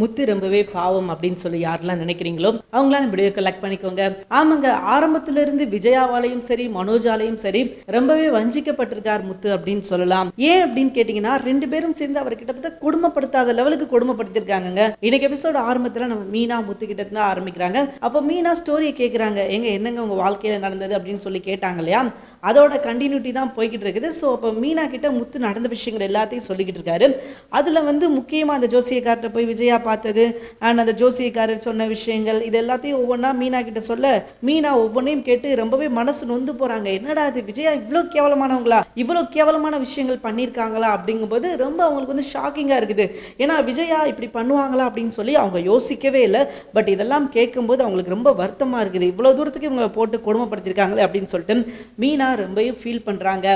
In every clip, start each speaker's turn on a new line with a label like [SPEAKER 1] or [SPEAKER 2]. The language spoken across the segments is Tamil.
[SPEAKER 1] முத்து ரொம்பவே பாவம் அப்படின்னு சொல்லி யாரெல்லாம் நினைக்கிறீங்களோ அவங்களாம் நம்ம வீடியோ கலெக்ட் பண்ணிக்கோங்க. ஆமாங்க ஆரம்பத்துல இருந்து விஜயாவாலையும் சரி மனோஜாலையும் சரி ரொம்பவே வஞ்சிக்கப்பட்டிருக்கார் முத்து அப்படின்னு சொல்லலாம். ஏன் அப்படின்னு கேட்டீங்கன்னா ரெண்டு பேரும் சேர்ந்து அவர் கிட்டத்தட்ட கொடுமைப்படுத்தாத லெவலுக்கு கொடுமைப்படுத்திருக்காங்க இன்னைக்கு எபிசோட் ஆரம்பத்துல நம்ம மீனா முத்து கிட்ட இருந்து தான் ஆரம்பிக்கிறாங்க. அப்போ மீனா ஸ்டோரியை கேட்குறாங்க எங்க என்னங்க உங்க வாழ்க்கையில நடந்தது அப்படின்னு சொல்லி கேட்டாங்க இல்லையா? அதோட கண்டினியூட்டி தான் போய்கிட்டு இருக்குது. ஸோ அப்போ மீனா கிட்ட முத்து நடந்த விஷயங்கள் எல்லாத்தையும் சொல்லிக்கிட்டு இருக்காரு. அதில் வந்து முக்கியமாக அந்த ஜோசியக்கார்ட்ட போய் விஜயா பார்த்தது. அண்ட் அந்த ஜோசியக்காரர் சொன்ன விஷயங்கள் இது எல்லாத்தையும் ஒவ்வொன்றா மீனா கிட்ட சொல்ல மீனா ஒவ்வொன்றையும் கேட்டு ரொம்பவே மனசு நொந்து போகிறாங்க என்னடா இது விஜயா இவ்வளோ கேவலமானவங்களா? இவ்வளோ கேவலமான விஷயங்கள் பண்ணியிருக்காங்களா அப்படிங்கும்போது ரொம்ப அவங்களுக்கு வந்து ஷாக்கிங்காக இருக்குது. ஏன்னா விஜயா இப்படி பண்ணுவாங்களா அப்படின்னு சொல்லி அவங்க யோசிக்கவே இல்லை. பட் இதெல்லாம் கேட்கும்போது அவங்களுக்கு ரொம்ப வருத்தமாக இருக்குது. இவ்வளோ தூரத்துக்கு இவங்களை போட்டு கொடுமைப்படுத்திருக்காங்களே அப்படின்னு சொல்லிட்டு மீனா ரொம்பவே ஃபீல் பண்ணுறாங்க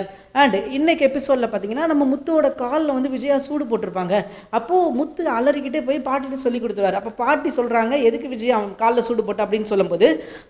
[SPEAKER 1] அண்ட் இன்னைக்கு எபிசோடில் பார்த்தீங்கன்னா நம்ம முத்துவோட காலில் வந்து விஜயா சூடு போட்டிருப்பாங்க. அப்போது முத்து அலறிக்கிட்டே போய் பாட்டிட்டு சொல்லி கொடுத்துருவாரு. அப்போ பாட்டி சொல்கிறாங்க எதுக்கு விஜயா அவன் காலில் சூடு போட்ட? அப்படின்னு சொல்லும்போது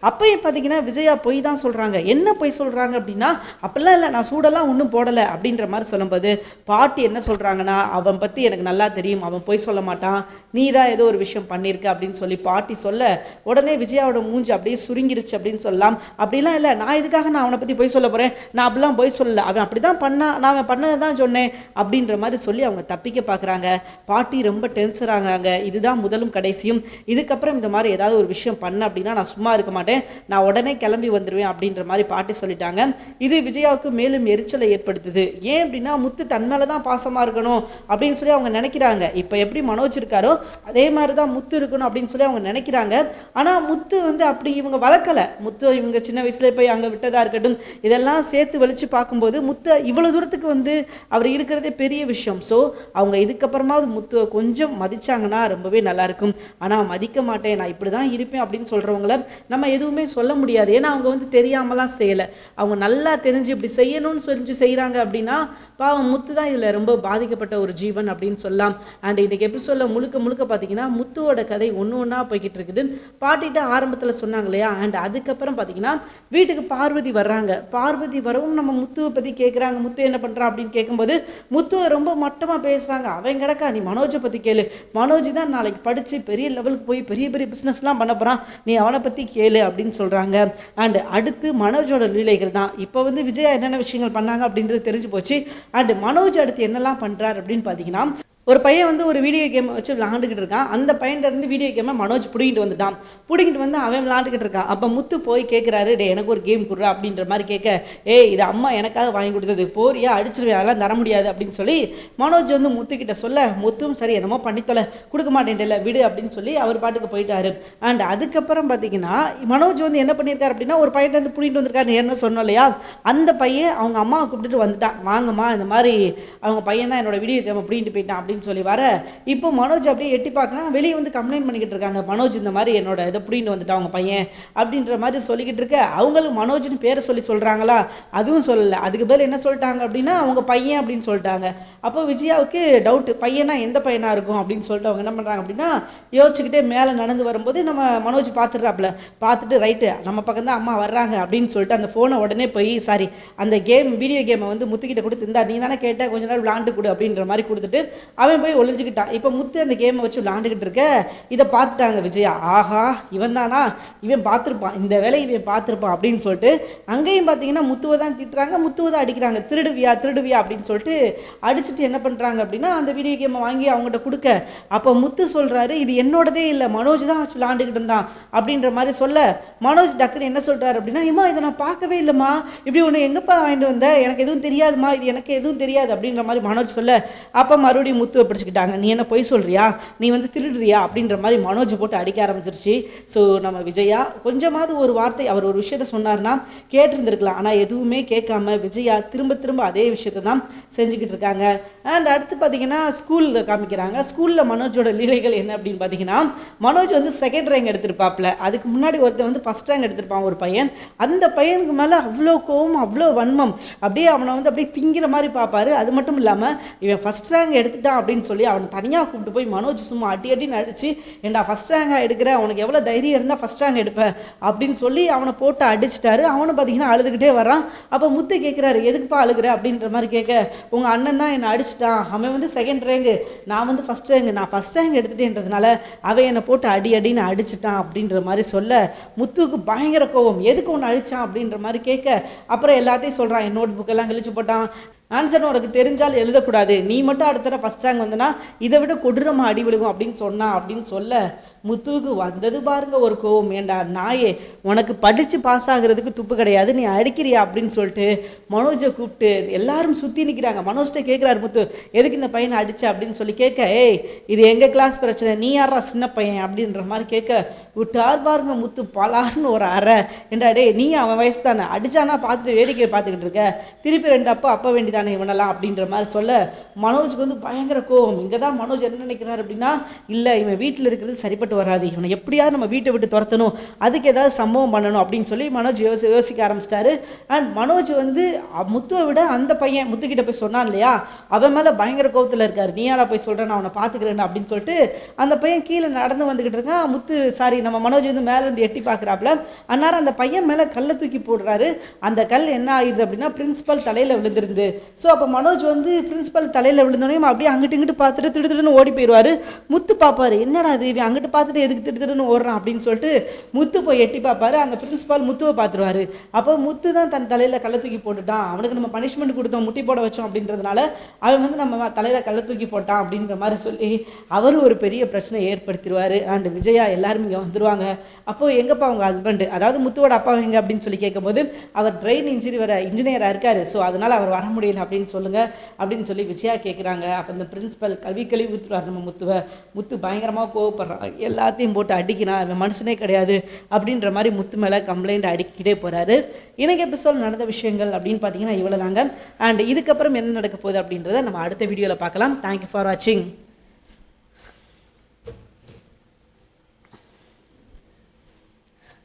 [SPEAKER 1] அப்பயும் பார்த்தீங்கன்னா விஜயா பொய் தான் சொல்கிறாங்க என்ன பொய் சொல்கிறாங்க அப்படின்னா அப்படிலாம் இல்லை நான் சூடெல்லாம் ஒன்றும் போடலை. அப்படின்ற மாதிரி சொல்லும்போது பாட்டி என்ன சொல்கிறாங்கன்னா அவன் பற்றி எனக்கு நல்லா தெரியும். அவன் பொய் சொல்ல மாட்டான். நீ தான் ஏதோ ஒரு விஷயம் பண்ணியிருக்க அப்படின்னு சொல்லி பாட்டி சொல்ல உடனே விஜயாவோட மூஞ்சி அப்படியே சுருங்கிருச்சு அப்படின்னு சொல்லலாம். அப்படிலாம் இல்லை நான் இதுக்காக நான் அவனை பற்றி பொய் சொல்ல போகிறேன் நான் அப்படிலாம் பொய் சொல்லலை. அவன் அப்படி தான் பண்ணான் நான் அவன் பண்ணதை தான் சொன்னேன். அப்படின்ற மாதிரி சொல்லி அவங்க தப்பிக்க பார்க்குறாங்க பாட்டி ரொம்ப டென்சராகிறாங்க இல்லை இதுதான் முதலும் கடைசியும். இதுக்கப்புறம் இந்த மாதிரி ஏதாவது ஒரு விஷயம் பண்ண அப்படின்னா நான் சும்மா இருக்க மாட்டேன். நான் உடனே கிளம்பி வந்துடுவேன் அப்படின்ற மாதிரி பாட்டி சொல்லிட்டாங்க. இது விஜயாவுக்கு மேலும் எரிச்சலை ஏற்படுத்துது. ஏன் அப்படின்னா முத்து தன் மேலே தான் பாசமாக இருக்கணும் அப்படின்னு சொல்லி அவங்க நினைக்கிறாங்க. இப்போ எப்படி மனோஜ் இருக்காரோ அதே மாதிரி தான் முத்து இருக்கணும் அப்படின்னு சொல்லி அவங்க நினைக்கிறாங்க. ஆனால் முத்து வந்து அப்படி இவங்க வளர்க்கலை. முத்து இவங்க சின்ன வயசுல போய் அங்கே விட்டதாக இருக்கட்டும் இதெல்லாம் சேர்த்து வெளிச்சு பார்க்கும்போது முத்து இவ்வளோ தூரத்துக்கு வந்து அவர் இருக்கிறதே பெரிய விஷயம். ஸோ அவங்க இதுக்கப்புறமாவது முத்துவை கொஞ்சம் மதிச்சாங்கன்னா சொன்னால் ரொம்பவே நல்லாயிருக்கும். ஆனால் மதிக்க மாட்டேன் நான் இப்படி தான் இருப்பேன் அப்படின்னு சொல்கிறவங்கள நம்ம எதுவுமே சொல்ல முடியாது. ஏன்னா அவங்க வந்து தெரியாமலாம் செய்யலை. அவங்க நல்லா தெரிஞ்சு இப்படி செய்யணும்னு சொல்லி செய்கிறாங்க அப்படின்னா பாவம் முத்து தான் இதில் ரொம்ப பாதிக்கப்பட்ட ஒரு ஜீவன் அப்படின்னு சொல்லலாம். அண்ட் இன்றைக்கி எபிசோடில் முழுக்க முழுக்க பார்த்தீங்கன்னா முத்துவோட கதை ஒன்று ஒன்றா போய்கிட்டு இருக்குது. பாட்டிகிட்ட ஆரம்பத்தில் சொன்னாங்க இல்லையா? அண்ட் அதுக்கப்புறம் பார்த்தீங்கன்னா வீட்டுக்கு பார்வதி வர்றாங்க. பார்வதி வரவும் நம்ம முத்துவை பற்றி கேட்குறாங்க முத்து என்ன பண்ணுறான் அப்படின்னு கேட்கும்போது முத்துவை ரொம்ப மட்டமாக பேசுகிறாங்க அவன் கிடக்கா? நீ மனோஜை பற்றி கேளு. மனோஜ் தான் நாளைக்கு படித்து பெரிய லெவலுக்கு போய் பெரிய பெரிய பிஸ்னஸ்லாம் பண்ண போகிறான் நீ அவனை பற்றி கேளு அப்படின்னு சொல்கிறாங்க அண்ட் அடுத்து மனோஜோட லீலைகள் தான். இப்போ வந்து விஜயா என்னென்ன விஷயங்கள் பண்ணாங்க அப்படின்றது தெரிஞ்சு போச்சு. அண்ட் மனோஜ் அடுத்து என்னெல்லாம் பண்ணுறாரு அப்படின்னு பார்த்தீங்கன்னா ஒரு பையன் வந்து ஒரு வீடியோ கேம் வச்சு விளாண்டுக்கிட்டு இருக்கான். அந்த பையன்கிட்ட இருந்து வீடியோ கேமை மனோஜ் பிடிங்கிட்டு வந்துட்டான். பிடிங்கிட்டு வந்து அவன் விளாண்டுக்கிட்டு இருக்கான். அப்போ முத்து போய் கேட்குறாரு டே எனக்கு ஒரு கேம் கொடுறா அப்படின்ற மாதிரி கேட்க ஏய் இது அம்மா எனக்காக வாங்கி கொடுத்தது. போறியா? அடிச்சிருவேன். அதெல்லாம் தர முடியாது அப்படின்னு சொல்லி மனோஜ் வந்து முத்துக்கிட்ட சொல்ல முத்தும் சரி என்னமோ பண்ணித்தொலை. கொடுக்க மாட்டேன்ல விடு அப்படின்னு சொல்லி அவர் பாட்டுக்கு போயிட்டாரு. அண்ட் அதுக்கப்புறம் பார்த்தீங்கன்னா மனோஜ் வந்து என்ன பண்ணியிருக்காரு அப்படின்னா ஒரு பையன் வந்து பிடிங்கிட்டு வந்திருக்காரு. என்ன சொன்னோம் இல்லையா? அந்த பையன் அவங்க அம்மாவை கூப்பிட்டுட்டு வந்துட்டான். வாங்கம்மா இந்த மாதிரி அவங்க பையன் தான் என்னோட வீடியோ கேமை பிடிங்கிட்டு போயிட்டான் அப்படின்னு சொல்லி வர. இப்போ மனோஜ் அப்படியே எட்டி பார்க்கலாம் வெளியே வந்து கம்ப்ளைண்ட் பண்ணிக்கிட்டு இருக்காங்க. மனோஜ் இந்த மாதிரி என்னோட இதை பிடின்னு வந்துட்டான் அவங்க பையன் அப்படின்ற மாதிரி சொல்லிக்கிட்டு இருக்க. அவங்களும் மனோஜ்னு பேரை சொல்லி சொல்கிறாங்களா அதுவும் சொல்லலை. அதுக்கு பதில் என்ன சொல்லிட்டாங்க அப்படின்னா அவங்க பையன் அப்படின்னு சொல்லிட்டாங்க. அப்போ விஜயாவுக்கு டவுட்டு பையனா எந்த பையனாக இருக்கும் அப்படின்னு சொல்லிட்டு அவங்க என்ன பண்ணுறாங்க அப்படின்னா யோசிச்சுக்கிட்டே மேலே நடந்து வரும்போது நம்ம மனோஜ் பார்த்துட்றாப்புல. பார்த்துட்டு ரைட்டு நம்ம பக்கம் தான் அம்மா வர்றாங்க. அப்படின்னு சொல்லிட்டு அந்த ஃபோனை உடனே போய் சாரி அந்த கேம் வீடியோ கேமை வந்து முத்துக்கிட்ட கொடுத்து இருந்தா நீ தானே கேட்டால் கொஞ்ச நேரம் விளாண்டு கொடு. அப்படின்ற மாதிரி கொடுத்துட்டு அவன் போய் ஒளிஞ்சுக்கிட்டான். இப்போ முத்து அந்த கேமை வச்சு விளாண்டுக்கிட்டு இருக்க இதை பார்த்துட்டாங்க விஜயா. ஆஹா இவன் தானா? இவன் பார்த்துருப்பான். இந்த வேலையை இவன் பார்த்துருப்பான் அப்படின்னு சொல்லிட்டு அங்கேயும் பார்த்தீங்கன்னா முத்துவை தான் திட்டுறாங்க. முத்துவை தான் அடிக்கிறாங்க. திருடுவியா திருடுவியா அப்படின்னு சொல்லிட்டு அடிச்சுட்டு என்ன பண்ணுறாங்க அப்படின்னா அந்த வீடியோ கேமை வாங்கி அவங்ககிட்ட கொடுக்க. அப்போ முத்து சொல்கிறாரு இது என்னோடதே இல்லை மனோஜ் தான் வச்சு விளாண்டுக்கிட்டு இருந்தான் அப்படின்ற மாதிரி சொல்ல மனோஜ் டக்குன்னு என்ன சொல்கிறாரு அப்படின்னா இம்மா இதை நான் பார்க்கவே இல்லைம்மா. இப்படி ஒன்று எங்கப்பா வாங்கிட்டு வந்த? எனக்கு எதுவும் தெரியாதுமா இது எனக்கு எதுவும் தெரியாது. அப்படின்ற மாதிரி மனோஜ் சொல்ல. அப்போ மறுபடியும் முத்து முத்துவை பிடிச்சிக்கிட்டாங்க. நீ என்ன பொய் சொல்கிறியா நீ வந்து திருடுறியா? அப்படின்ற மாதிரி மனோஜ் போட்டு அடிக்க ஆரம்பிச்சிருச்சு. ஸோ நம்ம விஜயா கொஞ்சமாவது ஒரு வார்த்தை அவர் ஒரு விஷயத்த சொன்னார்னா கேட்டிருந்திருக்கலாம். ஆனால் எதுவுமே கேட்காம விஜயா திரும்ப திரும்ப அதே விஷயத்தை தான் செஞ்சுக்கிட்டு இருக்காங்க. அண்ட் அடுத்து பார்த்தீங்கன்னா ஸ்கூலில் காமிக்கிறாங்க. ஸ்கூலில் மனோஜோட லீலைகள் என்ன அப்படின்னு பார்த்தீங்கன்னா மனோஜ் வந்து செகண்ட் ரேங்க் எடுத்திருப்பாப்ல அதுக்கு முன்னாடி ஒருத்தன் வந்து ஃபஸ்ட் ரேங்க் எடுத்திருப்பான் ஒரு பையன். அந்த பையனுக்கு மேலே அவ்வளோ கோவம் அவ்வளோ வன்மம். அப்படியே அவனை வந்து அப்படியே திங்கிற மாதிரி பார்ப்பாரு. அது மட்டும் இல்லாமல் இவன் ஃபஸ்ட் ரேங்க் எடுத்துட்டான் அப்படின்னு சொல்லி அவனை தனியாக கூப்பிட்டு போய் மனோஜ் சும்மா அடி அடின்னு நடிச்சு ஏண்டா ஃபஸ்ட் ரேங்காக எடுக்கிறேன் உனக்கு எவ்வளோ தைரியம் இருந்தால் ஃபஸ்ட் ரேங்க் எடுப்பேன் அப்படின்னு சொல்லி அவனை போட்டு அடிச்சிட்டாரு. அவனும் பார்த்தீங்கன்னா அழுதுகிட்டே வரான் அப்போ முத்து கேட்குறாரு எதுக்குப்பா அழுகுற? அப்படின்ற மாதிரி கேட்க உங்கள் அண்ணன் தான் என்னை அடிச்சிட்டான். அவன் வந்து செகண்ட் ரேங்கு நான் வந்து ஃபஸ்ட் ரேங்கு நான் ஃபஸ்ட் ரேங்க் எடுத்துட்டேன்றதுனால அவன் என்னை போட்டு அடி அடின்னு அடிச்சிட்டான். அப்படின்ற மாதிரி சொல்ல முத்துவுக்கு பயங்கர கோவம். எதுக்கு ஒன்று அடித்தான் அப்படின்ற மாதிரி கேட்க அப்புறம் எல்லாத்தையும் சொல்கிறான் என் நோட் புக்கெல்லாம் கிழிச்சு போட்டான். ஆன்சர் உனக்கு தெரிஞ்சால் எழுதக்கூடாது. நீ மட்டும் அடுத்த தடவை ஃபஸ்ட் ரேங்க் வந்தனா இதை விட கொடூரமாக அடி விழுகும் அப்படின்னு சொன்னா அப்படின்னு சொல்ல முத்துவுக்கு வந்தது பாருங்க ஒரு கோவம். ஏண்டா நாயே உனக்கு படித்து பாஸ் ஆகுறதுக்கு துப்பு கிடையாது நீ அடிக்கிறியா அப்படின்னு சொல்லிட்டு மனோஜை கூப்பிட்டு எல்லாரும் சுற்றி நிற்கிறாங்க மனோஜ்கிட்ட கேட்குறாரு முத்து எதுக்கு இந்த பையனை அடிச்ச? அப்படின்னு சொல்லி கேட்க ஏய் இது எங்கள் கிளாஸ் பிரச்சனை? நீ யாரா சின்ன பையன்? அப்படின்ற மாதிரி கேட்க விட்டார் பாருங்க முத்து பலார்னு ஒரு அறை. ஏண்டா டே நீ அவன் வயசு தானே அடிச்சானா பார்த்துட்டு வேடிக்கை பார்த்துக்கிட்டு இருக்க. திருப்பி ரெண்டு அப்பா அப்போ வேண்டிதானே இவனெல்லாம் அப்படின்ற மாதிரி சொல்ல மனோஜுக்கு வந்து பயங்கர கோவம். இங்கே தான் மனோஜ் என்ன நினைக்கிறாரு அப்படின்னா இல்லை இவன் வீட்டில் இருக்கிறது சரிப்பட்டு வராது. இவனை எப்படியாவது நம்ம வீட்டை விட்டு துரத்தணும். அதுக்கு ஏதாவது சம்பவம் பண்ணணும் அப்படின்னு சொல்லி மனோஜ் யோசி யோசிக்க ஆரம்பிச்சிட்டாரு. அண்ட் மனோஜ் வந்து முத்துவை விட அந்த பையன் முத்துக்கிட்ட போய் சொன்னான் இல்லையா? அவன் மேலே பயங்கர கோவத்தில் இருக்கார். நீயால போய் சொல்கிறேன் நான் அவனை பார்த்துக்கிறேன் அப்படின்னு சொல்லிட்டு அந்த பையன் கீழே நடந்து வந்துக்கிட்டு இருக்கான். முத்து சாரி நம்ம மனோஜ் வந்து மேலேருந்து எட்டி பார்க்குறாப்புல. அந்நேரம் அந்த பையன் மேலே கல்லை தூக்கி போடுறாரு. அந்த கல் என்ன ஆயிடுது அப்படின்னா பிரின்ஸிபல் தலையில் விழுந்துருந்து ஸோ அப்போ மனோஜ் வந்து பிரின்ஸிபல் தலையில் விழுந்தோடனே அப்படியே அங்கிட்டு இங்கிட்டு பார்த்துட்டு திடுதிடுன்னு ஓடி போயிடுவார். முத்து பார்ப்பாரு என்னடா இது? இவன் அங்கிட்டு பார்த்துட்டு எதுக்கு திடுதிடுன்னு ஓடுறான்? அப்படின்னு சொல்லிட்டு முத்து போய் எட்டி பார்ப்பாரு. அந்த பிரின்ஸிபால் முத்துவை பார்த்துருவாரு. அப்போ முத்து தான் தன் தலையில் கல்லை தூக்கி போட்டுட்டான். அவனுக்கு நம்ம பனிஷ்மெண்ட் கொடுத்தோம் முட்டி போட வச்சோம் அப்படின்றதுனால அவன் வந்து நம்ம தலையில் கல்லை தூக்கி போட்டான் அப்படின்ற மாதிரி சொல்லி அவர் ஒரு பெரிய பிரச்சனை ஏற்படுத்திடுவார். அண்ட் விஜயா எல்லாரும் இங்கே வந்துருவாங்க. அப்போ எங்கப்பா அவங்க ஹஸ்பண்ட் அதாவது முத்துவோட அப்பா எங்க அப்படின்னு சொல்லி கேட்கும்போது அவர் ட்ரெயின் இன்ஜினி வர இன்ஜினியராக இருக்காரு. ஸோ அதனால் அவர் வர முடியல அப்படின்னு சொல்லுங்க அப்படின்னு சொல்லி விஜயா கேட்குறாங்க அப்போ இந்த பிரின்சிபல் கல்வி கழுவி ஊற்றுவார் நம்ம முத்துவை. முத்து பயங்கரமாக கோவப்படுறான். எல்லாத்தையும் போட்டு அடிக்கிறான். அவன் மனுஷனே கிடையாது அப்படின்ற மாதிரி முத்து மேலே கம்ப்ளைண்ட் அடிக்கிட்டே போகிறாரு இன்னைக்கு எபிசோட் நடந்த விஷயங்கள் அப்படின்னு பார்த்தீங்கன்னா இவ்வளோ தாங்க அண்ட் இதுக்கப்புறம் என்ன நடக்க போகுது அப்படின்றத நம்ம அடுத்த வீடியோவில் பார்க்கலாம். தேங்க்யூ ஃபார் வாட்சிங்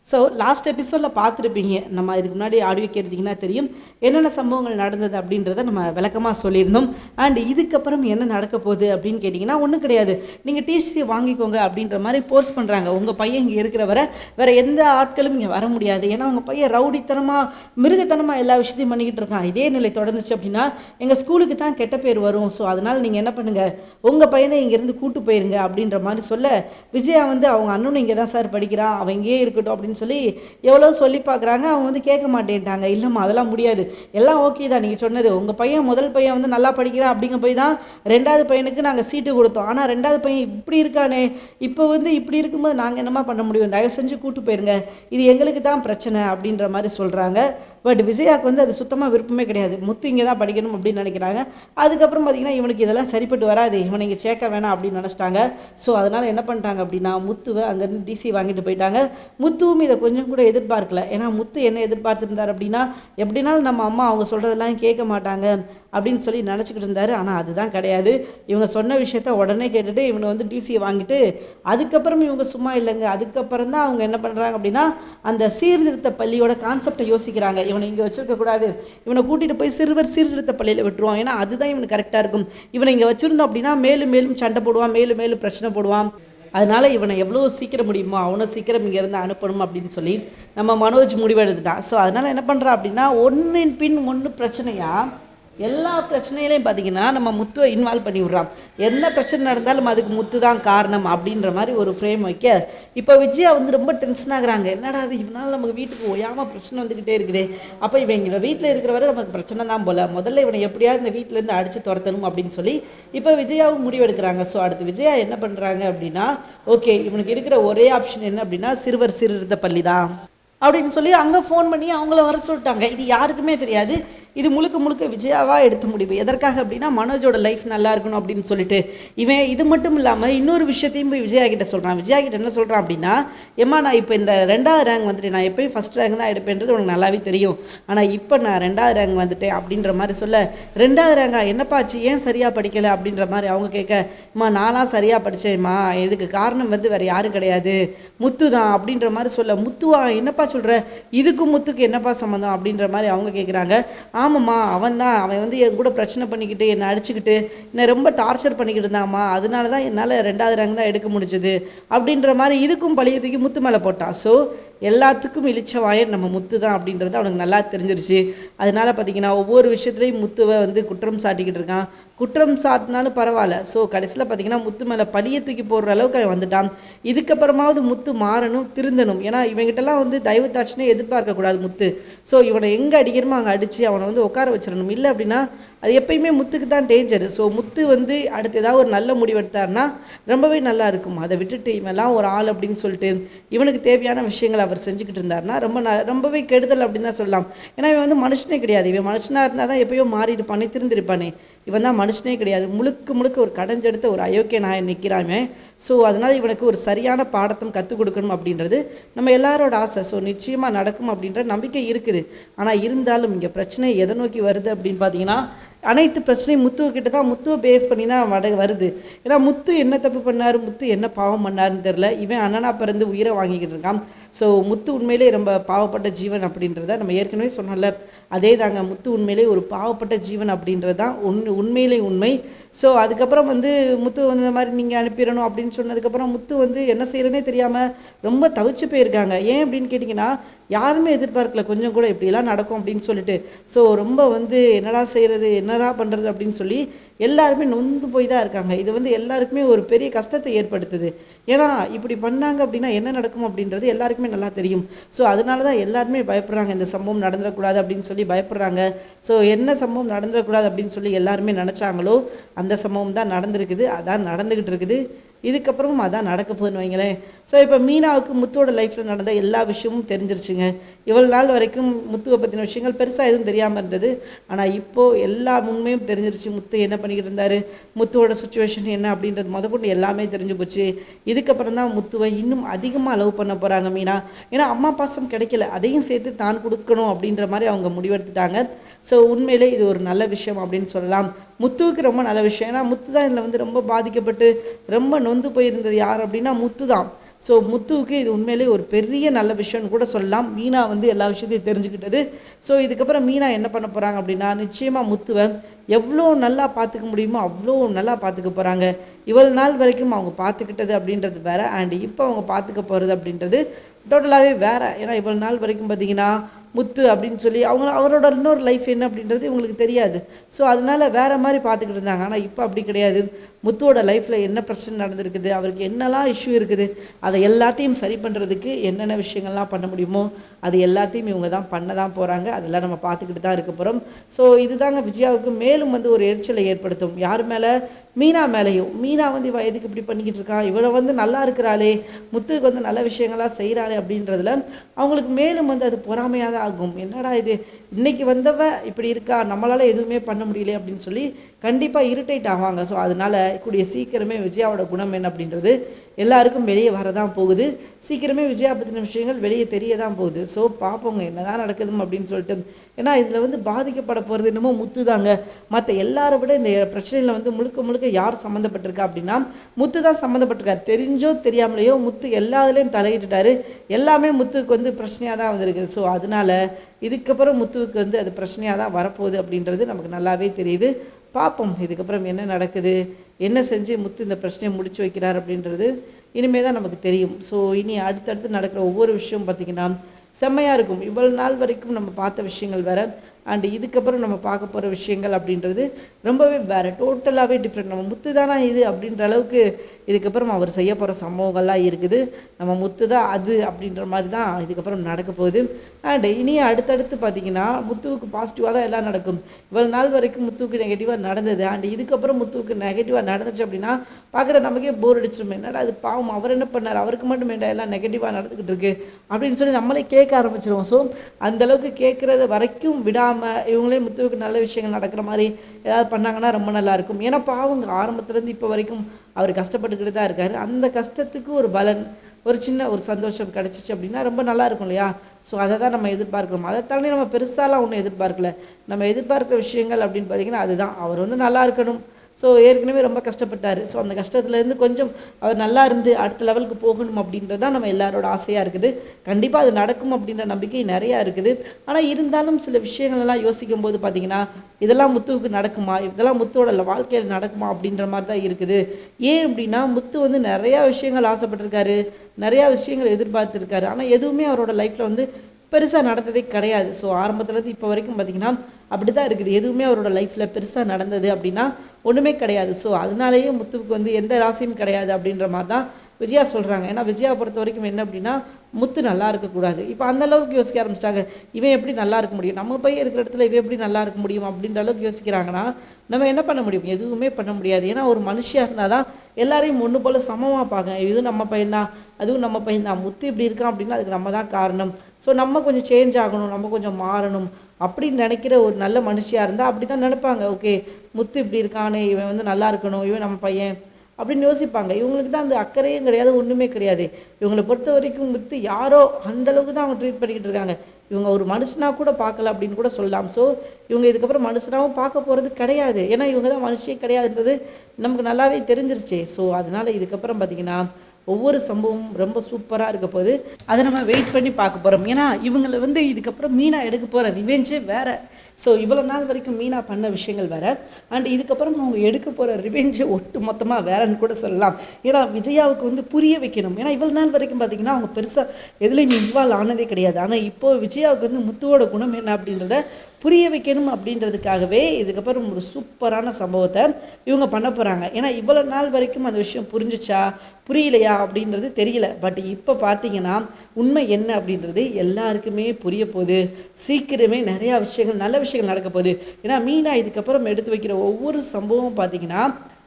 [SPEAKER 1] ஸோ லாஸ்ட் எபிசோடில் பார்த்துருப்பீங்க. நம்ம இதுக்கு முன்னாடி ஆடியோ கேட்டிங்கன்னா தெரியும். என்னென்ன சம்பவங்கள் நடந்தது அப்படின்றத நம்ம விளக்கமாக சொல்லியிருந்தோம். அண்ட் இதுக்கப்புறம் என்ன நடக்க போகுது அப்படின்னு கேட்டிங்கன்னா ஒன்றும் கிடையாது. நீங்கள் டிசி வாங்கிக்கோங்க அப்படின்ற மாதிரி போர்ஸ் பண்ணுறாங்க உங்கள் பையன் இங்கே இருக்கிற வரை வேறு எந்த ஆட்களும் இங்கே வர முடியாது. ஏன்னா உங்கள் பையன் ரவுடித்தனமாக மிருகத்தனமாக எல்லா விஷயத்தையும் பண்ணிக்கிட்டு இருக்கான். இதே நிலை தொடர்ந்துச்சு அப்படின்னா எங்கள் ஸ்கூலுக்கு தான் கெட்ட பேர் வரும். ஸோ அதனால் நீங்கள் என்ன பண்ணுங்கள் உங்கள் பையனை இங்கேருந்து கூட்டு போயிருங்க அப்படின்ற மாதிரி சொல்ல விஜயா வந்து அவங்க அண்ணனும் இங்கே தான் சார் படிக்கிறான். அவன் இங்கேயே இருக்கட்டும் அப்படின்னு சொல்லி எவ்வளோ சொல்லி பார்க்குறாங்க அவங்க வந்து கேட்க மாட்டேன்ட்டாங்க. இல்லைம்மா அதெல்லாம் முடியாது. எல்லாம் ஓகே தான் நீங்கள் சொன்னது. உங்கள் பையன் முதல் பையன் வந்து நல்லா படிக்கிறான் அப்படிங்க போய் தான் ரெண்டாவது பையனுக்கு நாங்கள் சீட்டு கொடுத்தோம். ஆனால் ரெண்டாவது பையன் இப்படி இருக்கானே. இப்போ வந்து இப்படி இருக்கும்போது நாங்கள் என்னம்மா பண்ண முடியும்? தயவு செஞ்சு கூட்டு போயிருங்க. இது எங்களுக்கு தான் பிரச்சனை அப்படின்ற மாதிரி சொல்கிறாங்க பட் விஜயாவுக்கு வந்து அது சுத்தமாக விருப்பமே கிடையாது. முத்து இங்கே தான் படிக்கணும் அப்படின்னு நினைக்கிறாங்க. அதுக்கப்புறம் பார்த்தீங்கன்னா இவனுக்கு இதெல்லாம் சரிப்பட்டு வராது. இவனை இங்கே சேர்க்க வேணாம் அப்படின்னு நினச்சிட்டாங்க. ஸோ அதனால் என்ன பண்ணிட்டாங்க அப்படின்னா முத்துவை அங்கேருந்து டிசி வாங்கிட்டு போயிட்டாங்க. முத்துவும் இதை கொஞ்சம் கூட எதிர்பார்க்கல. ஏன்னா முத்து என்ன எதிர்பார்த்துருந்தார் அப்படின்னா எப்படினாலும் நம்ம அம்மா அவங்க சொல்கிறதெல்லாம் கேட்க மாட்டாங்க அப்படின்னு சொல்லி நினச்சிக்கிட்டு இருந்தாரு. ஆனால் அதுதான் கிடையாது. இவங்க சொன்ன விஷயத்த உடனே கேட்டுட்டு இவனை வந்து டிசியை வாங்கிட்டு அதுக்கப்புறம் இவங்க சும்மா இல்லைங்க. அதுக்கப்புறம் தான் அவங்க என்ன பண்ணுறாங்க அப்படின்னா அந்த சீர்திருத்த பள்ளியோட கான்செப்டை யோசிக்கிறாங்க. இவனை இங்கே வச்சுருக்கக்கூடாது இவனை கூட்டிகிட்டு போய் சிறுவர் சீர்திருத்த பள்ளியில் விட்டுருவான். ஏன்னா அதுதான் இவனுக்கு கரெக்டாக இருக்கும். இவனை இங்கே வச்சுருந்தோம் அப்படின்னா மேலும் மேலும் சண்டை போடுவான். மேலும் மேலும் பிரச்சனை போடுவான். அதனால் இவனை எவ்வளோ சீக்கிரம் முடியுமோ அவனை சீக்கிரம் இங்கேருந்து அனுப்பணும் அப்படின்னு சொல்லி நம்ம மனோஜ் முடிவெடுத்துட்டான். ஸோ அதனால் என்ன பண்ணுறான் அப்படின்னா ஒன்றின் பின் ஒன்று பிரச்சனையாக எல்லா பிரச்சனையிலையும் பார்த்தீங்கன்னா நம்ம முத்துவை இன்வால்வ் பண்ணி விட்றான். என்ன பிரச்சனை நடந்தாலும் அதுக்கு முத்து தான் காரணம் அப்படின்ற மாதிரி ஒரு ஃப்ரேம் வைக்க இப்போ விஜயா வந்து ரொம்ப டென்ஷன் ஆகுறாங்க. என்னடா அது இவனால் நமக்கு வீட்டுக்கு ஓயாமல் பிரச்சனை வந்துக்கிட்டே இருக்குதே. அப்போ இவன் இங்கே வீட்டில் இருக்கிற வரை நமக்கு பிரச்சனை தான் போல. முதல்ல இவனை எப்படியாவது இந்த வீட்டிலேருந்து அடித்து துரத்தணும் அப்படின்னு சொல்லி இப்போ விஜயாவும் முடிவெடுக்கிறாங்க. ஸோ அடுத்து விஜயா என்ன பண்ணுறாங்க அப்படின்னா ஓகே இவனுக்கு இருக்கிற ஒரே ஆப்ஷன் என்ன அப்படின்னா சிறுவர் சிறுத்த பள்ளி தான். அப்படின்னு சொல்லி அங்கே ஃபோன் பண்ணி அவங்கள வர சொல்லிட்டாங்க. இது யாருக்குமே தெரியாது. இது முழுக்க முழுக்க விஜயாவாக எடுத்த முடிவு. எதற்காக அப்படின்னா மனோஜோட லைஃப் நல்லா இருக்கணும் அப்படின்னு சொல்லிட்டு. இவன் இது மட்டும் இல்லாமல் இன்னொரு விஷயத்தையும் போய் விஜயா கிட்ட சொல்கிறான் விஜயா கிட்ட என்ன சொல்கிறான் அப்படின்னா ஏம்மா நான் இப்போ இந்த ரெண்டாவது ரேங்க் வந்துட்டு நான் எப்பயும் ஃபஸ்ட் ரேங்க் தான் எடுப்பேன்றது உனக்கு நல்லாவே தெரியும். ஆனால் இப்போ நான் ரெண்டாவது ரேங்க் வந்துட்டேன் அப்படின்ற மாதிரி சொல்ல ரெண்டாவது ரேங்கா என்னப்பாச்சு ஏன் சரியாக படிக்கலை? அப்படின்ற மாதிரி அவங்க கேட்க அம்மா நான்லாம் சரியாக படித்தேம்மா இதுக்கு காரணம் வந்து வேறு யாரும் கிடையாது. முத்து தான் அப்படின்ற மாதிரி சொல்ல முத்துவா? என்னப்பா சொல்கிற இதுக்கும் முத்துக்கு என்னப்பா சம்மந்தம் அப்படின்ற மாதிரி அவங்க கேட்குறாங்க ஆமாம்மா அவன் தான் அவன் வந்து என் கூட பிரச்சனை பண்ணிக்கிட்டு என்னை அடிச்சுக்கிட்டு என்னை ரொம்ப டார்ச்சர் பண்ணிக்கிட்டு இருந்தாம்மா. அதனால தான் என்னால் ரெண்டாவது ரேங்க் தான் எடுக்க முடிஞ்சது. அப்படின்ற மாதிரி இதுக்கும் பழைய தூக்கி முத்து மேலே போட்டான். ஸோ எல்லாத்துக்கும் இழிச்ச வாயன் நம்ம முத்து தான் அப்படின்றது அவனுக்கு நல்லா தெரிஞ்சிருச்சு. அதனால் பார்த்தீங்கன்னா ஒவ்வொரு விஷயத்துலையும் முத்துவை வந்து குற்றம் சாட்டிக்கிட்டு இருக்கான். குற்றம் சாட்டினாலும் பரவாயில்ல. ஸோ கடைசியில் பார்த்தீங்கன்னா முத்து மேலே படியை தூக்கி போடுற அளவுக்கு அவன் வந்துட்டான். இதுக்கப்புறமாவது முத்து மாறணும் திருந்தணும். ஏன்னா இவங்கிட்டலாம் வந்து தயவு தாட்சினே எதிர்பார்க்கக்கூடாது முத்து. ஸோ இவனை எங்கே அடிக்கிறமோ அங்கே அடித்து அவனை வந்து உட்கார வச்சிடணும். இல்லை அப்படின்னா அது எப்பயுமே முத்துக்கு தான் டேஞ்சர் ஸோ முத்து வந்து அடுத்து ஏதாவது ஒரு நல்ல முடிவு எடுத்தாருன்னா ரொம்பவே நல்லா இருக்கும். அதை விட்டுட்டு இவன்லாம் ஒரு ஆள் அப்படின்னு சொல்லிட்டு இவனுக்கு தேவையான விஷயங்களை அவர் செஞ்சுக்கிட்டு இருந்தாருன்னா ரொம்ப ந ரொம்பவே கெடுதல் அப்படின்னு தான் சொல்லலாம். ஏன்னா இவன் வந்து மனுஷனே கிடையாது. இவன் மனுஷனாக இருந்தால் தான் எப்பயோ மாறியிருப்பானே திருந்திருப்பானே. இவன் தான் மனுஷனே கிடையாது. முழுக்க முழுக்க ஒரு கடைஞ்செடுத்த ஒரு அயோக்கிய நாயன் நிற்கிறாமே ஸோ அதனால் இவனுக்கு ஒரு சரியான பாடத்தும் கற்றுக் கொடுக்கணும் அப்படின்றது நம்ம எல்லாரோட ஆசை. ஸோ நிச்சயமாக நடக்கும் அப்படின்ற நம்பிக்கை இருக்குது. ஆனால் இருந்தாலும் இங்கே பிரச்சனை எதை நோக்கி வருது அப்படின்னு பார்த்தீங்கன்னா அனைத்து பிரச்சனையும் முத்துவ கிட்ட தான் முத்துவை பேஸ் பண்ணி தான் வட வருது. ஏன்னா முத்து என்ன தப்பு பண்ணார்? முத்து என்ன பாவம் பண்ணாருன்னு தெரில இவன் அண்ணனா பிறந்து உயிரை வாங்கிக்கிட்டு இருக்கான். ஸோ முத்து உண்மையிலே ரொம்ப பாவப்பட்ட ஜீவன் அப்படின்றத நம்ம ஏற்கனவே சொன்னோம்ல. அதே தாங்க முத்து உண்மையிலே ஒரு பாவப்பட்ட ஜீவன் அப்படின்றது தான் உண் உண்மையிலே உண்மை. ஸோ அதுக்கப்புறம் வந்து முத்து வந்து இந்த மாதிரி நீங்கள் அனுப்பிடணும் அப்படின்னு சொன்னதுக்கப்புறம் முத்து வந்து என்ன செய்கிறனே தெரியாமல் ரொம்ப தவிச்சு போயிருக்காங்க. ஏன் அப்படின்னு கேட்டிங்கன்னா யாருமே எதிர்பார்க்கல கொஞ்சம் கூட இப்படிலாம் நடக்கும் அப்படின்னு சொல்லிட்டு. ஸோ ரொம்ப வந்து என்னடா செய்கிறது என்னடா பண்ணுறது அப்படின்னு சொல்லி எல்லாருமே நொந்து போய் தான் இருக்காங்க. இது வந்து எல்லாருக்குமே ஒரு பெரிய கஷ்டத்தை ஏற்படுத்துது. ஏன்னா இப்படி பண்ணாங்க அப்படின்னா என்ன நடக்கும் அப்படின்றது எல்லாருக்கும் நல்லா தெரியும். ஸோ அதனால தான் எல்லாருமே பயப்படுறாங்க இந்த சம்பவம் நடந்துடக்கூடாது அப்படின்னு சொல்லி பயப்படுறாங்க. ஸோ என்ன சம்பவம் நடந்துடக்கூடாது அப்படின்னு சொல்லி எல்லாருமே நினச்சாங்களோ அந்த சம்பவம் தான் நடந்திருக்குது. அதான் நடந்துக்கிட்டு இருக்குது. இதுக்கப்புறமும் அதான் நடக்க போகுதுன்னு வைங்களேன். ஸோ இப்போ மீனாவுக்கு முத்துவோட லைஃப்பில் நடந்த எல்லா விஷயமும் தெரிஞ்சிருச்சுங்க. இவ்வளோ நாள் வரைக்கும் முத்துவை பற்றின விஷயங்கள் பெருசாக எதுவும் தெரியாமல் இருந்தது. ஆனால் இப்போது எல்லா உண்மையும் தெரிஞ்சிருச்சு. முத்து என்ன பண்ணிக்கிட்டு இருந்தார்? முத்துவோட சுச்சுவேஷன் என்ன அப்படின்றது முதற்கொண்டு எல்லாமே தெரிஞ்சு போச்சு. இதுக்கப்புறம் தான் முத்துவை இன்னும் அதிகமாக லவ் பண்ண போகிறாங்க மீனா. ஏன்னா அம்மா பாசம் கிடைக்கல. அதையும் சேர்த்து தான் கொடுக்கணும் அப்படின்ற மாதிரி அவங்க முடிவெடுத்துட்டாங்க. ஸோ உண்மையிலே இது ஒரு நல்ல விஷயம் அப்படின்னு சொல்லலாம். முத்துவுக்கு ரொம்ப நல்ல விஷயம். ஏன்னா முத்து தான் இதில் வந்து ரொம்ப பாதிக்கப்பட்டு ரொம்ப நொந்து போயிருந்தது யார் அப்படின்னா முத்து தான். ஸோ முத்துவுக்கு இது உண்மையிலேயே ஒரு பெரிய நல்ல விஷயம்னு கூட சொல்லலாம். மீனா வந்து எல்லா விஷயத்தையும் தெரிஞ்சுக்கிட்டது. ஸோ இதுக்கப்புறம் மீனா என்ன பண்ண போகிறாங்க அப்படின்னா நிச்சயமாக முத்துவை எவ்வளோ நல்லா பார்த்துக்க முடியுமோ அவ்வளோ நல்லா பார்த்துக்க போகிறாங்க இவ்வளோ நாள் வரைக்கும் அவங்க பார்த்துக்கிட்டது அப்படின்றது வேறு. அண்ட் இப்போ அவங்க பார்த்துக்க போகிறது அப்படின்றது டோட்டலாகவே வேற. ஏன்னா இவ்வளோ நாள் வரைக்கும் பார்த்தீங்கன்னா முத்து அப்படின்னு சொல்லி அவங்க அவரோட இன்னொரு லைஃப் என்ன அப்படின்றது இவங்களுக்கு தெரியாது. ஸோ அதனால் வேறு மாதிரி பார்த்துக்கிட்டு இருந்தாங்க. ஆனால் இப்போ அப்படி கிடையாது. முத்துவோட லைஃப்பில் என்ன பிரச்சனை நடந்திருக்குது? அவருக்கு என்னெல்லாம் இஷ்யூ இருக்குது? அதை எல்லாத்தையும் சரி பண்ணுறதுக்கு என்னென்ன விஷயங்கள்லாம் பண்ண முடியுமோ அது எல்லாத்தையும் இவங்க தான் பண்ண தான் போகிறாங்க அதெல்லாம் நம்ம பார்த்துக்கிட்டு தான் இருக்க போகிறோம் ஸோ இதுதாங்க விஜயாவுக்கு மேலும் வந்து ஒரு எரிச்சலை ஏற்படுத்தும். யார் மேலே? மீனா மேலேயும். மீனா வந்து இவ எதுக்கு இப்படி பண்ணிக்கிட்டு இருக்கா? இவளை வந்து நல்லா இருக்கிறாளே. முத்துக்கு வந்து நல்ல விஷயங்களாக செய்கிறாளே அப்படின்றதுல அவங்களுக்கு மேலும் வந்து அது பொறாமையாக தான் ஆகும். என்னடா இது? இன்னைக்கு வந்தவ இப்படி இருக்கா? நம்மளால் எதுவுமே பண்ண முடியல அப்படின்னு சொல்லி கண்டிப்பாக இரிட்டேட் ஆவாங்க. ஸோ அதனால் கூடிய சீக்கிரமே விஜயாவோட குணம் என்ன அப்படின்றது எல்லாருக்கும் வெளியே வரதான் போகுது. சீக்கிரமே விஜயா பற்றின விஷயங்கள் வெளியே தெரிய தான் போகுது. ஸோ பார்ப்போங்க என்னதான் நடக்குதும் அப்படின்னு சொல்லிட்டு. ஏன்னா இதில் வந்து பாதிக்கப்பட போகிறது என்னமோ முத்து தாங்க மற்ற எல்லாரை விட இந்த பிரச்சனையில் வந்து முழுக்க முழுக்க யார் சம்மந்தப்பட்டிருக்கா அப்படின்னா முத்து தான் சம்மந்தப்பட்டிருக்காரு. தெரிஞ்சோ தெரியாமலையோ முத்து எல்லாத்துலேயும் தலையிட்டுட்டாரு. எல்லாமே முத்துக்கு வந்து பிரச்சனையாக தான் வந்திருக்கு. ஸோ அதனால இதுக்கப்புறம் முத்துவுக்கு வந்து அது பிரச்சனையாக தான் வரப்போகுது அப்படின்றது நமக்கு நல்லாவே தெரியுது. பார்ப்போம் இதுக்கப்புறம் என்ன நடக்குது? என்ன செஞ்சு முத்து இந்த பிரச்சனையை முடிச்சு வைக்கிறார் அப்படின்றது இனிமே தான் நமக்கு தெரியும். ஸோ இனி அடுத்தடுத்து நடக்கிற ஒவ்வொரு விஷயம் பார்த்திங்கன்னா செம்மையாக இருக்கும். இவ்வளோ நாள் வரைக்கும் நம்ம பார்த்த விஷயங்கள் வேறு. அண்ட் இதுக்கப்புறம் நம்ம பார்க்க போகிற விஷயங்கள் அப்படின்றது ரொம்பவே வேறு. டோட்டலாகவே டிஃப்ரெண்ட் நம்ம முத்து தானா இது அப்படின்ற அளவுக்கு இதுக்கப்புறம் அவர் செய்ய போகிற சம்பவங்கள்லாம் இருக்குது. நம்ம முத்து தான் அது அப்படின்ற மாதிரி தான் இதுக்கப்புறம் நடக்க போகுது. அண்ட் இனி அடுத்தடுத்து பார்த்தீங்கன்னா முத்துவுக்கு பாசிட்டிவாக தான் எல்லாம் நடக்கும். இவ்வளோ நாள் வரைக்கும் முத்துவுக்கு நெகட்டிவாக நடந்தது. அண்ட் இதுக்கப்புறம் முத்துவுக்கு நெகட்டிவாக நடந்துச்சு அப்படின்னா பார்க்குற நமக்கே போர் அடிச்சிடும் என்னடா அது பாவம் அவர் என்ன பண்ணார்? அவருக்கு மட்டும் வேண்டாம் எல்லாம் நெகட்டிவாக நடந்துக்கிட்டு இருக்கு? அப்படின்னு சொல்லி நம்மளே கேட்க ஆரம்பிச்சிருவோம். ஸோ அந்தளவுக்கு கேட்குறது வரைக்கும் விடாமல் இவங்களே முத்துவுக்கு நல்ல விஷயங்கள் நடக்கிற மாதிரி ஏதாவது பண்ணாங்கன்னா ரொம்ப நல்லா இருக்கும். ஏன்னா பாவங்க ஆரம்பத்துலேருந்து இப்போ வரைக்கும் அவர் கஷ்டப்பட்டுக்கிட்டு தான் இருக்காரு. அந்த கஷ்டத்துக்கு ஒரு பலன் ஒரு சின்ன ஒரு சந்தோஷம் கிடச்சிச்சு அப்படின்னா ரொம்ப நல்லா இருக்கும் இல்லையா? ஸோ அதை தான் நம்ம எதிர்பார்க்குறோம். அதை தாண்டி நம்ம பெருசாலாம் ஒன்றும் எதிர்பார்க்கல. நம்ம எதிர்பார்க்குற விஷயங்கள் அப்படின்னு பார்த்தீங்கன்னா அதுதான். அவர் வந்து நல்லா இருக்கணும். ஸோ ஏற்கனவே ரொம்ப கஷ்டப்பட்டார். ஸோ அந்த கஷ்டத்துலேருந்து கொஞ்சம் அவர் நல்லா இருந்து அடுத்த லெவலுக்கு போகணும் அப்படின்றது தான் நம்ம எல்லாரோட ஆசையாக இருக்குது. கண்டிப்பாக அது நடக்கும் அப்படின்ற நம்பிக்கை நிறையா இருக்குது. ஆனால் இருந்தாலும் சில விஷயங்கள்லாம் யோசிக்கும் போது பார்த்திங்கன்னா இதெல்லாம் முத்துவுக்கு நடக்குமா? இதெல்லாம் முத்துவோட வாழ்க்கையில் நடக்குமா? அப்படின்ற மாதிரி தான் இருக்குது. ஏன் அப்படின்னா முத்து வந்து நிறையா விஷயங்கள் ஆசைப்பட்டிருக்காரு. நிறையா விஷயங்கள் எதிர்பார்த்துருக்காரு. ஆனால் எதுவுமே அவரோட லைஃப்பில் வந்து பெருசாக நடந்ததே கிடையாது. ஸோ ஆரம்பத்துலேருந்து இப்போ வரைக்கும் பார்த்திங்கன்னா அப்படி தான் இருக்குது. எதுவுமே அவரோட லைஃப்பில் பெருசாக நடந்தது அப்படின்னா ஒன்றுமே கிடையாது. ஸோ அதனாலேயே முத்துவுக்கு வந்து எந்த ராசியும் கிடையாது அப்படின்ற மாதிரி தான் விஜயா சொல்கிறாங்க ஏன்னா விஜயா பொறுத்த வரைக்கும் என்ன அப்படின்னா முத்து நல்லா இருக்கக்கூடாது. இப்போ அந்த அளவுக்கு யோசிக்க ஆரம்பிச்சிட்டாங்க. இவன் எப்படி நல்லா இருக்க முடியும்? நம்ம பையன் இருக்கிற இடத்துல இவன் எப்படி நல்லா இருக்க முடியும் அப்படின்ற அளவுக்கு யோசிக்கிறாங்கன்னா நம்ம என்ன பண்ண முடியும்? எதுவுமே பண்ண முடியாது. ஏன்னா ஒரு மனுஷியாக இருந்தால் தான் எல்லாரையும் ஒன்று போல் சமமாக பார்க்க இதுவும் நம்ம பையன்தான் அதுவும் நம்ம பையன்தான் முத்து இப்படி இருக்கான் அப்படின்னா அதுக்கு நம்ம தான் காரணம். ஸோ நம்ம கொஞ்சம் சேஞ்ச் ஆகணும் நம்ம கொஞ்சம் மாறணும் அப்படின்னு நினைக்கிற ஒரு நல்ல மனுஷியாக இருந்தால் அப்படி தான் நினைப்பாங்க. ஓகே முத்து இப்படி இருக்கானே இவன் வந்து நல்லா இருக்கணும் இவன் நம்ம பையன் அப்படின்னு யோசிப்பாங்க. இவங்களுக்கு தான் அந்த அக்கறையும் கிடையாது ஒன்றுமே கிடையாது. இவங்களை பொறுத்த வரைக்கும் விற்று யாரோ அந்தளவுக்கு தான் அவங்க ட்ரீட் பண்ணிக்கிட்டு இருக்காங்க. இவங்க ஒரு மனுஷனாக கூட பார்க்கல அப்படின்னு கூட சொல்லலாம். ஸோ இவங்க இதுக்கப்புறம் மனுஷனாகவும் பார்க்க போகிறது கிடையாது. ஏன்னா இவங்க தான் மனுஷே கிடையாதுன்றது நமக்கு நல்லாவே தெரிஞ்சிருச்சு. ஸோ அதனால் இதுக்கப்புறம் பார்த்திங்கன்னா ஒவ்வொரு சம்பவமும் ரொம்ப சூப்பராக இருக்க போகுது. அதை நம்ம வெயிட் பண்ணி பார்க்க போகிறோம் ஏன்னா இவங்களை வந்து இதுக்கப்புறம் மீனா எடுக்க போகிற ரிவெஞ்சே வேறு. ஸோ இவ்வளோ நாள் வரைக்கும் மீனா பண்ண விஷயங்கள் வேறு. அண்ட் இதுக்கப்புறம் அவங்க எடுக்க போகிற ரிவெஞ்சு ஒட்டு மொத்தமாக வேறன்னு கூட சொல்லலாம். ஏன்னா விஜயாவுக்கு வந்து புரிய வைக்கணும். ஏன்னா இவ்வளோ நாள் வரைக்கும் பார்த்தீங்கன்னா அவங்க பெருசாக எதுலேயும் இன்வால்வ் ஆனதே கிடையாது. ஆனால் இப்போ விஜயாவுக்கு வந்து முத்துவோட குணம் என்ன அப்படின்றத புரிய வைக்கணும் அப்படின்றதுக்காகவே இதுக்கப்புறம் ஒரு சூப்பரான சம்பவத்தை இவங்க பண்ண போகிறாங்க ஏன்னா இவ்வளோ நாள் வரைக்கும் அந்த விஷயம் புரிஞ்சிச்சா புரியலையா அப்படின்றது தெரியல. பட் இப்போ பார்த்தீங்கன்னா உண்மை என்ன அப்படின்றது எல்லாருக்குமே புரிய போகுது. சீக்கிரமே நிறையா விஷயங்கள் நல்ல விஷயங்கள் நடக்க போகுது. ஏன்னா மீனா இதுக்கப்புறம் எடுத்து வைக்கிற ஒவ்வொரு சம்பவம் பார்த்தீங்கன்னா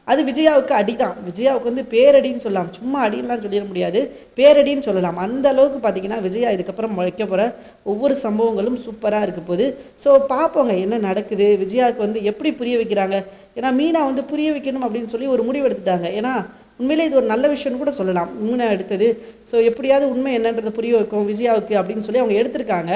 [SPEAKER 1] அது விஜயாவுக்கு அடி தான் விஜயாவுக்கு வந்து பேரடின்னு சொல்லலாம். சும்மா அடின்லாம் சொல்லிட முடியாது. பேரடின்னு சொல்லலாம். அந்த அளவுக்கு பார்த்தீங்கன்னா விஜயா இதுக்கப்புறம் முளைக்க போகிற ஒவ்வொரு சம்பவங்களும் சூப்பராக இருக்க போகுது. ஸோ பார்ப்போங்க என்ன நடக்குது. விஜயாவுக்கு வந்து எப்படி புரிய வைக்கிறாங்க? ஏன்னா மீனா வந்து புரிய வைக்கணும் அப்படின்னு சொல்லி ஒரு முடிவு எடுத்துட்டாங்க. ஏன்னா உண்மையிலே இது ஒரு நல்ல விஷயம்னு கூட சொல்லலாம். உண்மையாக எடுத்தது. ஸோ எப்படியாவது உண்மை என்னன்றதை புரிய வைக்கும் விஜயாவுக்கு அப்படின்னு சொல்லி அவங்க எடுத்திருக்காங்க.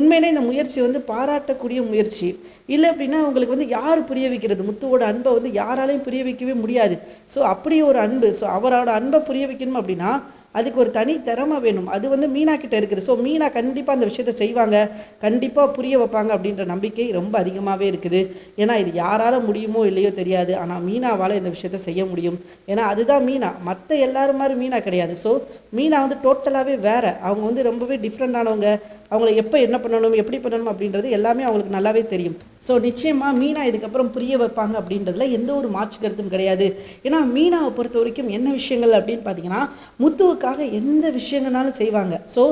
[SPEAKER 1] உண்மையிலே இந்த முயற்சி வந்து பாராட்டக்கூடிய முயற்சி. இல்லை அப்படின்னா உங்களுக்கு வந்து யார் புரிய வைக்கிறது? முத்துவோட அன்பை வந்து யாராலையும் புரிய வைக்கவே முடியாது. ஸோ அப்படி ஒரு அன்பு. ஸோ அவரோட அன்பை புரிய வைக்கணும் அப்படின்னா அதுக்கு ஒரு தனி திறமை வேணும். அது வந்து மீனா கிட்ட இருக்குது. ஸோ மீனா கண்டிப்பாக அந்த விஷயத்த செய்வாங்க. கண்டிப்பாக புரிய வைப்பாங்க அப்படின்ற நம்பிக்கை ரொம்ப அதிகமாகவே இருக்குது. ஏன்னா இது யாரால முடியுமோ இல்லையோ தெரியாது. ஆனால் மீனாவால் இந்த விஷயத்த செய்ய முடியும். ஏன்னா அதுதான் மீனா. மற்ற எல்லாரும் மாதிரி மீனா கிடையாது. ஸோ மீனா வந்து டோட்டலாகவே வேறு. அவங்க வந்து ரொம்பவே டிஃப்ரெண்டானவங்க அவங்கள எப்போ என்ன பண்ணணும் எப்படி பண்ணணும் அப்படின்றது எல்லாமே அவங்களுக்கு நல்லாவே தெரியும். ஸோ நிச்சயமாக மீனா இதுக்கப்புறம் புரிய வைப்பாங்க அப்படின்றதுல எந்த ஒரு மாற்று கருத்தும் கிடையாது. ஏன்னா மீனாவை பொறுத்த வரைக்கும் என்ன விஷயங்கள் அப்படின்னு பார்த்தீங்கன்னா முத்துவுக்காக எந்த விஷயங்கள்னாலும் செய்வாங்க. ஸோ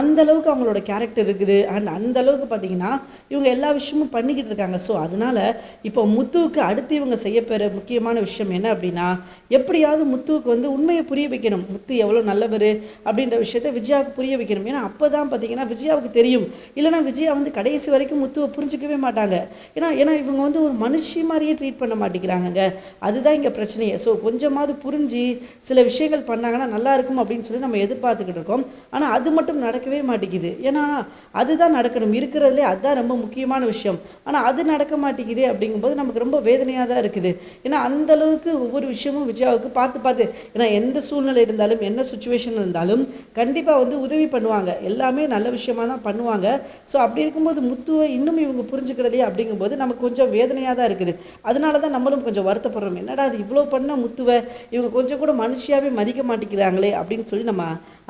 [SPEAKER 1] அந்த அளவுக்கு அவங்களோட கேரக்டர் இருக்குது. அண்ட் அந்த அளவுக்கு பார்த்தீங்கன்னா இவங்க எல்லா விஷயமும் பண்ணிக்கிட்டு இருக்காங்க. ஸோ அதனால இப்போ முத்துவுக்கு அடுத்து இவங்க செய்யப்பெற முக்கியமான விஷயம் என்ன அப்படின்னா எப்படியாவது முத்துவுக்கு வந்து உண்மையை புரிய வைக்கணும். முத்து எவ்வளோ நல்லவர் அப்படின்ற விஷயத்த விஜயாவுக்கு புரிய வைக்கணும். ஏன்னா அப்போ தான் பார்த்தீங்கன்னா விஜயாவுக்கு தெரியும். இல்லைனா விஜயா வந்து கடைசி வரைக்கும் முத்துவை புரிஞ்சிக்கவே மாட்டாங்க. ஏன்னா ஏன்னா இவங்க வந்து ஒரு மனுஷி மாதிரியே ட்ரீட் பண்ண மாட்டேங்கிறாங்க அதுதான் இங்கே பிரச்சனையே. ஸோ கொஞ்சமாவது புரிஞ்சு சில விஷயங்கள் பண்ணாங்கன்னா நல்லா இருக்கும் அப்படின்னு சொல்லி நம்ம எதிர்பார்த்துக்கிட்டு இருக்கோம். ஆனால் அது மட்டும் நடக்கவே மாட்டேங்குது. ஏன்னா அதுதான் நடக்கணும். இருக்கிறதுலே அதுதான் ரொம்ப முக்கியமான விஷயம். ஆனால் அது நடக்க மாட்டேங்குது அப்படிங்கும்போது நமக்கு ரொம்ப வேதனையாக தான் இருக்குது. ஏன்னா அந்தளவுக்கு ஒவ்வொரு விஷயமும் விஜயாவுக்கு பார்த்து பார்த்து ஏன்னா எந்த சூழ்நிலை இருந்தாலும் என்ன சுச்சுவேஷன் இருந்தாலும் கண்டிப்பாக வந்து உதவி பண்ணுவாங்க. எல்லாமே நல்ல விஷயமா தான் பண்ணுவாங்க. ஸோ அப்படி இருக்கும்போது முத்துவை இன்னும் இவங்க புரிஞ்சுக்கிறதே அப்படிங்கும்போது நமக்கு கொஞ்சம் வேதனையாக தான் இருக்குது. அதனால தான் நம்மளும் கொஞ்சம் வருத்தப்படுறோம். என்னடா அது இவ்வளோ பண்ண முத்துவை? இவங்க கொஞ்சம் கூட மனுஷியாகவே மதிக்க மாட்டேங்கிறாங்களே அப்படின்னு சொல்லி நம்ம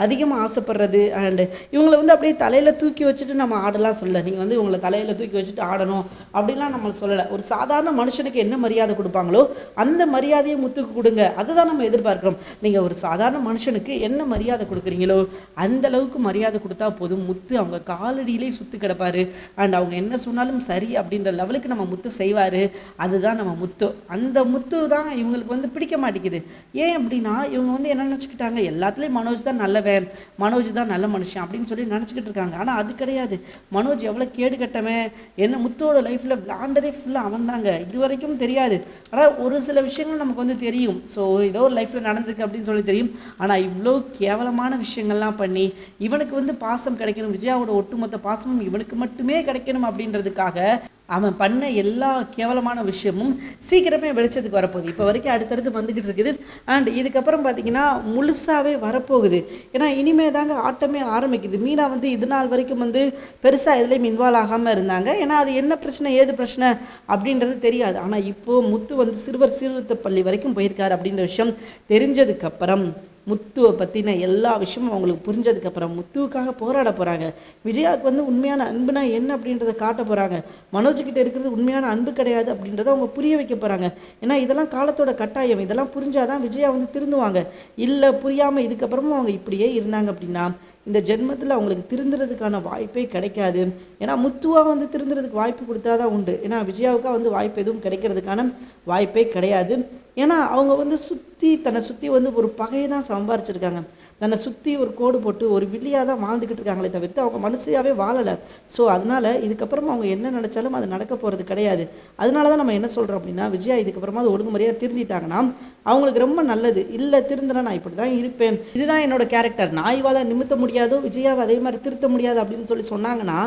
[SPEAKER 1] அதிகமாக ஆசைப்படுறது. அண்டு இவங்களை வந்து அப்படியே தலையில் தூக்கி வச்சுட்டு நம்ம ஆடலாம் சொல்லலை. நீங்கள் வந்து இவங்களை தலையில் தூக்கி வச்சுட்டு ஆடணும் அப்படிலாம் நம்ம சொல்லலை. ஒரு சாதாரண மனுஷனுக்கு என்ன மரியாதை கொடுப்பாங்களோ அந்த மரியாதையை முத்துக்கு கொடுங்க. அதுதான் நம்ம எதிர்பார்க்குறோம். நீங்கள் ஒரு சாதாரண மனுஷனுக்கு என்ன மரியாதை கொடுக்குறீங்களோ அந்த அளவுக்கு மரியாதை கொடுத்தா போதும். முத்து அவங்க காலடியிலே சுத்து கிடப்பாரு. அண்ட் அவங்க என்ன சொன்னாலும் சரி அப்படின்ற லெவலுக்கு நம்ம முத்து செய்வார். அதுதான் நம்ம முத்து. அந்த முத்து தான் இவங்களுக்கு வந்து பிடிக்க மாட்டேங்குது. ஏன் அப்படின்னா இவங்க வந்து என்ன நினச்சிக்கிட்டாங்க? எல்லாத்துலேயும் மனோஜ் தான் நல்லவன் மனோஜ் தான் நல்ல மனுஷன் அப்படின்னு சொல்லி நினச்சிக்கிட்டு இருக்காங்க. ஆனால் அது கிடையாது. மனோஜ் எவ்வளோ கேடு கட்டவன்? என்ன முத்தோட லைஃப்பில் விளாண்டதே ஃபுல்லாக அவன் தாங்க இது வரைக்கும் தெரியாது. ஆனால் ஒரு சில விஷயங்கள் நமக்கு வந்து தெரியும். ஸோ ஏதோ ஒரு லைஃப்பில் நடந்திருக்கு அப்படின்னு சொல்லி தெரியும். ஆனால் இவ்வளோ கேவலமான விஷயங்கள்லாம் பண்ணி இவனுக்கு வந்து பாசம் கிடைக்கணும். விஜயாவோட ஒட்டுமொத்த பாசமும் இவனுக்கு மட்டுமே கிடைக்கணும் அப்படின்றதுக்காக அவன் பண்ண எல்லா கேவலமான விஷயமும் சீக்கிரமே வெளிச்சத்துக்கு வரப்போகுது. இப்போ வரைக்கும் அடுத்தடுத்து வந்துக்கிட்டு இருக்குது. அண்ட் இதுக்கப்புறம் பார்த்தீங்கன்னா முழுசாகவே வரப்போகுது. ஏன்னா இனிமே தாங்க ஆட்டமே ஆரம்பிக்குது. மீனா வந்து இது நாள் வரைக்கும் வந்து பெருசாக எதுலேயும் இன்வால்வ் ஆகாமல் இருந்தாங்க. ஏன்னா அது என்ன பிரச்சனை ஏது பிரச்சனை அப்படின்றது தெரியாது. ஆனால் இப்போது முத்து வந்து சிறுவர் சீர்திருத்த பள்ளி வரைக்கும் போயிருக்காரு அப்படின்ற விஷயம் தெரிஞ்சதுக்கப்புறம் முத்துவை பற்றின எல்லா விஷயமும் அவங்களுக்கு புரிஞ்சதுக்கப்புறம் முத்துவுக்காக போராட போகிறாங்க விஜயாவுக்கு வந்து உண்மையான அன்புனா என்ன அப்படின்றத காட்ட போகிறாங்க மனோஜ்கிட்ட இருக்கிறது உண்மையான அன்பு கிடையாது அப்படின்றத அவங்க புரிய வைக்க போகிறாங்க ஏன்னா இதெல்லாம் காலத்தோட கட்டாயம். இதெல்லாம் புரிஞ்சாதான் விஜயா வந்து திருந்துவாங்க. இல்லை புரியாமல் இதுக்கப்புறமும் அவங்க இப்படியே இருந்தாங்க அப்படின்னா இந்த ஜென்மத்தில் அவங்களுக்கு திருந்துறதுக்கான வாய்ப்பே கிடைக்காது. ஏன்னா முத்துவாக வந்து திருந்துறதுக்கு வாய்ப்பு கொடுத்தா தான் உண்டு. ஏன்னா விஜயாவுக்காக வந்து வாய்ப்பு எதுவும் கிடைக்கிறதுக்கான வாய்ப்பே கிடையாது. ஏன்னா அவங்க வந்து சுற்றி தன்னை சுற்றி வந்து ஒரு பகையை தான் சம்பாரிச்சிருக்காங்க. தன்னை சுற்றி ஒரு கோடு போட்டு ஒரு வில்லியாக தான் வாழ்ந்துக்கிட்டு இருக்காங்களே தவிர்த்து அவங்க மனுஷையாகவே வாழலை. ஸோ அதனால் இதுக்கப்புறமா அவங்க என்ன நினச்சாலும் அது நடக்க போகிறது கிடையாது. அதனால தான் நம்ம என்ன சொல்கிறோம் அப்படின்னா விஜயா இதுக்கப்புறமா அது ஒழுங்குமுறையாக திருந்திட்டாங்கன்னா அவங்களுக்கு ரொம்ப நல்லது. இல்லை திருந்தினா நான் இப்படி தான் இருப்பேன். இதுதான் என்னோட கேரக்டர் நான் நிமித்த முடியாதோ விஜயாவை அதே மாதிரி திருத்த முடியாது அப்படின்னு சொல்லி சொன்னாங்கன்னா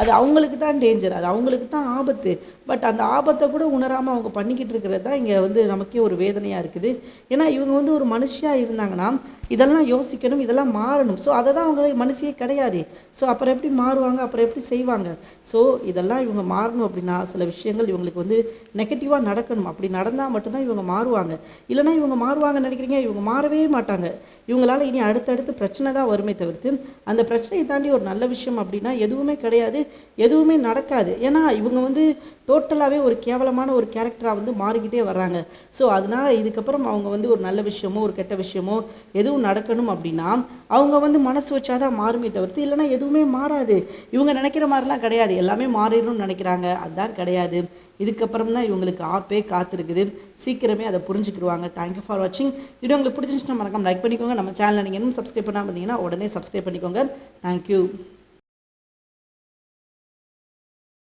[SPEAKER 1] அது அவங்களுக்கு தான் டேஞ்சர் அது அவங்களுக்கு தான் ஆபத்து. பட் அந்த ஆபத்தை கூட உணராமல் அவங்க பண்ணிக்கிட்டு இருக்கிறது தான் இங்கே வந்து நமக்கே ஒரு வேதனையாக இருக்குது. ஏன்னா இவங்க வந்து ஒரு மனுஷியாக இருந்தாங்கன்னா இதெல்லாம் யோசிக்கணும் இதெல்லாம் மாறணும். ஸோ அதை தான் அவங்க மனுஷியே கிடையாது. ஸோ அப்புறம் எப்படி மாறுவாங்க அப்புறம் எப்படி செய்வாங்க? ஸோ இதெல்லாம் இவங்க மாறணும் அப்படின்னா சில விஷயங்கள் இவங்களுக்கு வந்து நெகட்டிவாக நடக்கணும். அப்படி நடந்தால் மட்டும்தான் இவங்க மாறுவாங்க. இல்லைன்னா இவங்க மாறுவாங்கன்னு நினைக்கிறீங்க இவங்க மாறவே மாட்டாங்க. இவங்களால இனி அடுத்தடுத்து பிரச்சனை தான் வருமே தவிர்த்து அந்த பிரச்சனையை தாண்டி ஒரு நல்ல விஷயம் அப்படின்னா எதுவுமே கிடையாது. எதுவுமே நடக்காது. ஏன்னா இவங்க வந்து டோட்டலாகவே ஒரு கேவலமான ஒரு கேரக்டராக வந்து மாறிக்கிட்டே வர்றாங்க. ஸோ அதனால இதுக்கப்புறம் அவங்க வந்து ஒரு நல்ல விஷயமோ ஒரு கெட்ட விஷயமோ எதுவும் நடக்கணும் அப்படின்னா அவங்க வந்து மனசு வச்சாதான் மாறுமே தவிர்த்து இல்லைன்னா எதுவுமே மாறாது. இவங்க நினைக்கிற மாதிரிலாம் கிடையாது. எல்லாமே மாறிடணும்னு நினைக்கிறாங்க. அதுதான் கிடையாது. இதுக்கப்புறம் தான் இவங்களுக்கு ஆப்பே காத்திருக்குது. சீக்கிரமே அதை புரிஞ்சுக்கிடுவாங்க. தேங்க்யூ ஃபார் வாட்சிங் வீடியோ உங்களுக்கு பிடிச்சிருந்துச்சுன்னா மறக்காம லைக் பண்ணிக்கோங்க. நம்ம சேனலை நீங்கள் இன்னும் சப்ஸ்கிரைப் பண்ணாமல் இருந்தீங்கன்னா உடனே சப்ஸ்கிரைப் பண்ணிக்கோங்க. தேங்க்யூ